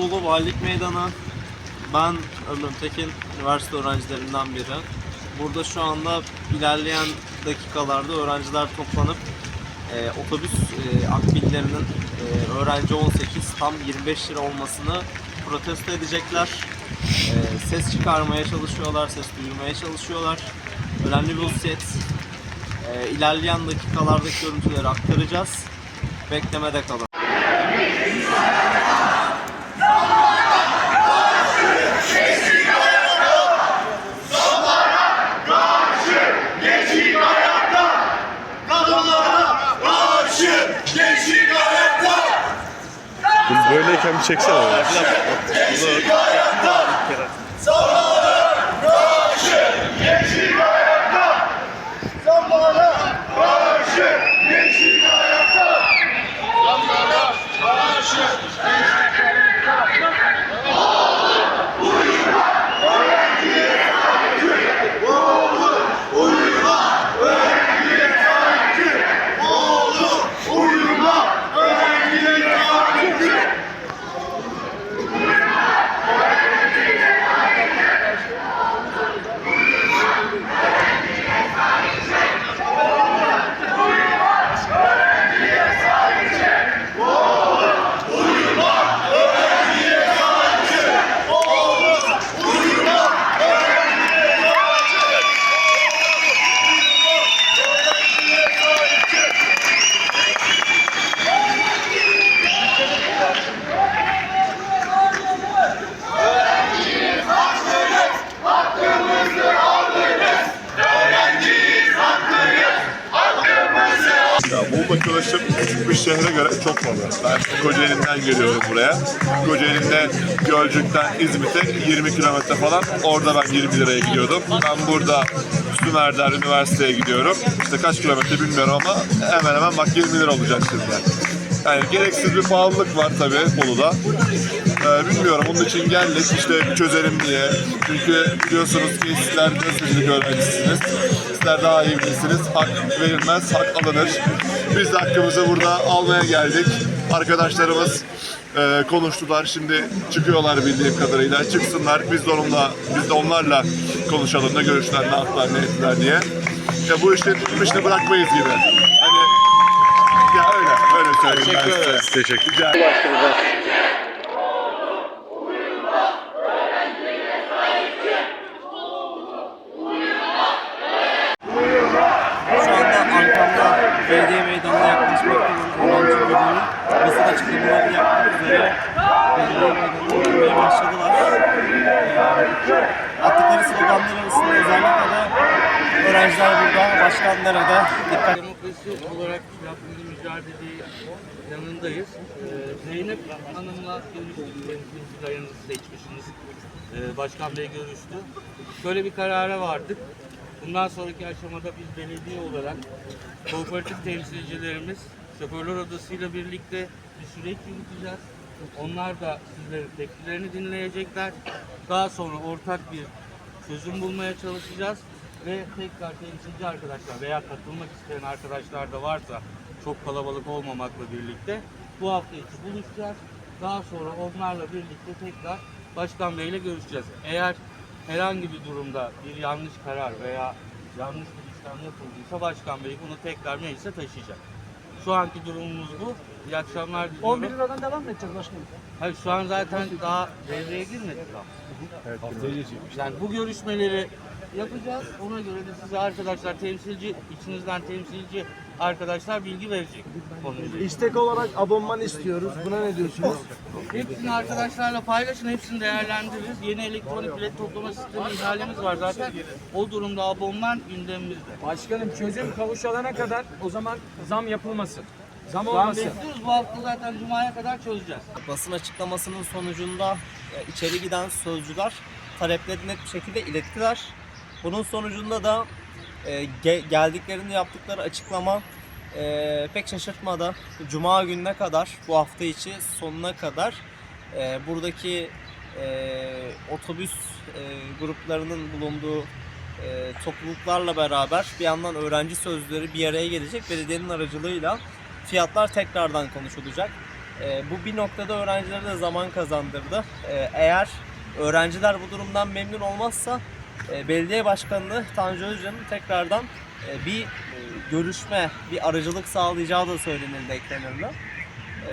Bolu Valilik Meydanı. Ben Ömrüm Tekin, üniversite öğrencilerinden biri. Burada şu anda ilerleyen dakikalarda öğrenciler toplanıp e, otobüs e, akbillerinin e, öğrenci 18 tam 25 lira olmasını protesto edecekler. E, ses çıkarmaya çalışıyorlar, ses duyurmaya çalışıyorlar. Önemli bir hususiyet. E, ilerleyen dakikalardaki görüntüleri aktaracağız. Beklemede kalın. Böyleyken bir çeksene. ya. Muğla'daki ulaşım küçük bir şehre göre çok fazla. Ben Kocaeli'nden geliyorum buraya. Kocaeli'nde Gölcük'ten İzmit'e 20 kilometre falan. Orada ben 20 liraya gidiyordum. Ben burada Sümer'den üniversiteye gidiyorum. İşte kaç kilometre bilmiyorum ama hemen hemen bak 20 lira olacak şimdi. Yani gereksiz bir pahalılık var tabii Bolu'da. Ee, bilmiyorum onun için geldik işte çözelim diye. Çünkü biliyorsunuz ki sizler de öğrencisiniz. Sizler daha iyi bilirsiniz. Hak verilmez, hak alınır. Biz de hakkımızı burada almaya geldik. Arkadaşlarımız e, konuştular. Şimdi çıkıyorlar bildiğim kadarıyla. Çıksınlar. Biz de onunla, biz de onlarla konuşalım. Ne görüşler, ne yaptılar, ne ettiler diye. Ya bu işin peşini bırakmayız gibi. Hani ya öyle, öyle söyleyeyim ben size. Teşekkür ederim. Şu anda arkamda meydanına yaklaşmakta olan bölümü basın açıklamaları yapmak üzere girmeye başladılar. Ee, Attıkları sloganlar arasında özellikle de öğrenciler burada, başkan nerede? Dikkat Demokrasi olarak yaptığımız mücadeleyi yanındayız. Ee, Zeynep Hanım'la görüştük. Dayanızı seçmişsiniz. Ee, Başkan Bey görüştü. Şöyle bir karara vardık. Bundan sonraki aşamada biz belediye olarak kooperatif temsilcilerimiz Şoförler Odası ile birlikte bir süreç yürüteceğiz. Onlar da sizlerin tepkilerini dinleyecekler. Daha sonra ortak bir çözüm bulmaya çalışacağız ve tekrar temsilci arkadaşlar veya katılmak isteyen arkadaşlar da varsa çok kalabalık olmamakla birlikte bu hafta içi buluşacağız. Daha sonra onlarla birlikte tekrar Başkan Bey ile görüşeceğiz. Eğer herhangi bir durumda bir yanlış karar veya yanlış bir işlem yapıldıysa Başkan Bey bunu tekrar meclise taşıyacak. Şu anki durumumuz bu. İyi akşamlar diliyorum. 11 liradan devam mı edeceğiz başkanım? Hayır şu an zaten daha devreye girmedi tam. Yani bu görüşmeleri yapacağız. Ona göre de size arkadaşlar temsilci, içinizden temsilci arkadaşlar bilgi verecek konuyla. İstek olarak abonman istiyoruz. Buna ne diyorsunuz? Hepsini arkadaşlarla paylaşın, hepsini değerlendiririz. Yeni elektronik bilet toplama sistemi ihalemiz var zaten. O durumda abonman gündemimizde. Başkanım çözüm kavuşalana kadar o zaman zam yapılmasın. Zam an olmasın. bekliyoruz. Bu hafta zaten Cuma'ya kadar çözeceğiz. basın açıklamasının sonucunda e, içeri giden sözcüler talepleri net bir şekilde ilettiler. Bunun sonucunda da e, ge- geldiklerinde yaptıkları açıklama e, pek şaşırtmadı. Cuma gününe kadar, bu hafta içi sonuna kadar e, buradaki e, otobüs e, gruplarının bulunduğu e, topluluklarla beraber bir yandan öğrenci sözleri bir araya gelecek belediyenin aracılığıyla fiyatlar tekrardan konuşulacak. E, bu bir noktada öğrencilere de zaman kazandırdı. E, eğer öğrenciler bu durumdan memnun olmazsa belediye başkanını Tanju Özcan'ın tekrardan e, bir e, görüşme, bir aracılık sağlayacağı da söylenildi ekranında.